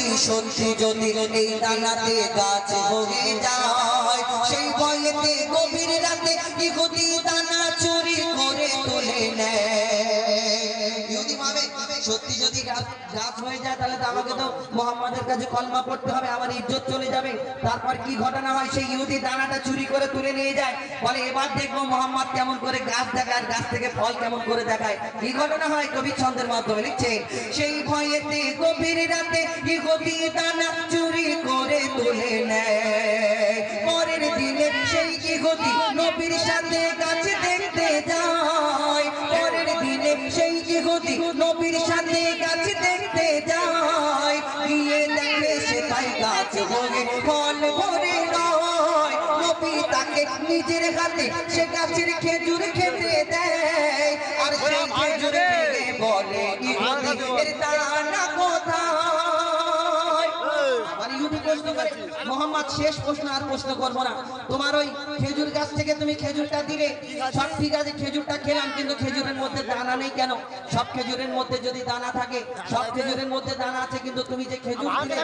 ইহুদি সত্যি যদি এই দানাতে গাছ হয়ে যায়, সেই ভয়েতে গভীর রাতে ইহুদি দানা চুরি সত্যি যদি গাছ হয়ে যায়, তাহলে তো আমাকে তো মোহাম্মদের কাছে কলমা পড়তে হবে, আমার ইজ্জত চলে যাবে। তারপর কি ঘটনা হয়? সেই ইহুদি দানাটা চুরি করে তুলে নিয়ে যায়। বলে, এবার দেখব মোহাম্মদ কেমন করে গাছ দেখায় গাছ থেকে ফল কেমন করে দেখায়। কি ঘটনা হয়? কবি ছন্দের মাধ্যমে লিখছে সেই ভয়েতে গভীর রাতে ইহুদি দানা চুরি করে তুলে নেয়। পরের দিনে সেই ইহুদি নবীর সাথে গাছ নবীর সাথে গাছ দেখতে যায়। গিয়ে দেখে সে তাই গাছ হয়ে ফল ভরে নয় নবী তাকে নিজের হাতে সে গাছের খেজুর খেতে দেয়। আর সেই খেজুর খেলে বলে এর দানা প্রশ্ন করে মোহাম্মদ শেষ প্রশ্ন আর প্রশ্ন করব না। তোমার ওই খেজুর গাছ থেকে তুমি খেজুরটা দিলে সব ঠিক আছে খেজুরটা খেলাম কিন্তু খেজুরের মধ্যে দানা নেই কেন? সব খেজুরের মধ্যে যদি দানা থাকে সব খেজুরের মধ্যে দানা আছে কিন্তু তুমি যে খেজুর দিলে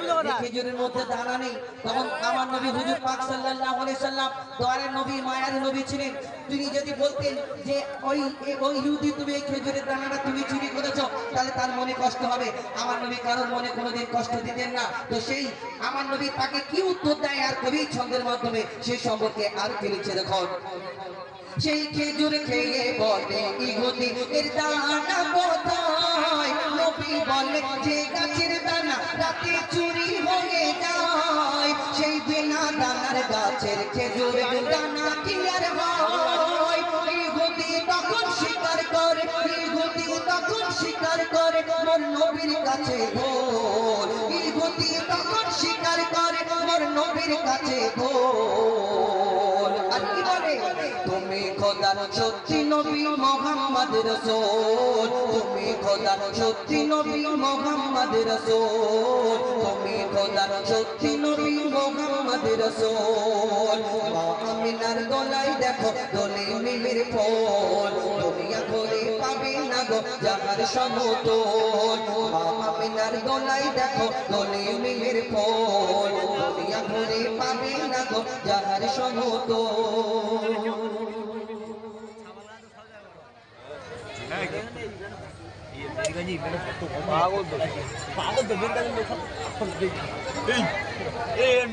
খেজুরের মধ্যে দানা নেই তখন আমার নবী হুজুর পাক সাল্লাল্লাহু আলাইহি সাল্লাম দোয়ারের নবী মায়ার নবী ছিলেন। তিনি যদি বলতেন যে ওই ওই ইহুদি তুমি এই খেজুরের দানাটা তুমি চুরি করেছ তাহলে তার মনে কষ্ট হবে। আমার নবী কারোর মনে কোনোদিন কষ্ট দিতেন না। তো সেই আমার নবী তাকে কি উত্তর দেয় আর কবি ছন্দের মাধ্যমে সেই সম্পর্কে আর কি লিখছে দেখুন। সেই খেজুর খেয়ে বলে ইহুদি এর দানা কোথায়? নবী বলে, যে গাছের দানা রাতে চুরি হয়ে যায়, সেই বিনা দানার গাছের খেজুর দানা কি আর হয়? ইহুদি তখন স্বীকার করে ইহুদি তখন স্বীকার করে নবীর কাছে ভোর। ইহুদি তুমি খোদার সত্যি নবী মোহাম্মদ রসূল। তুমি খোদার সত্যি নবী মোহাম্মদ রসূল। তুমি খোদার সত্যি নবী মোহাম্মদ রসূল। মা আমিনার গলায় দেখো দোলে মিমির ফোল। না গো যাহার সমতল। আমিনার গলায় দেখো দোলে মিমির ফল দুনিয়া ঘুরে পাবে না গো যাহার সমত পাগল তো পাগল তো বের এই এই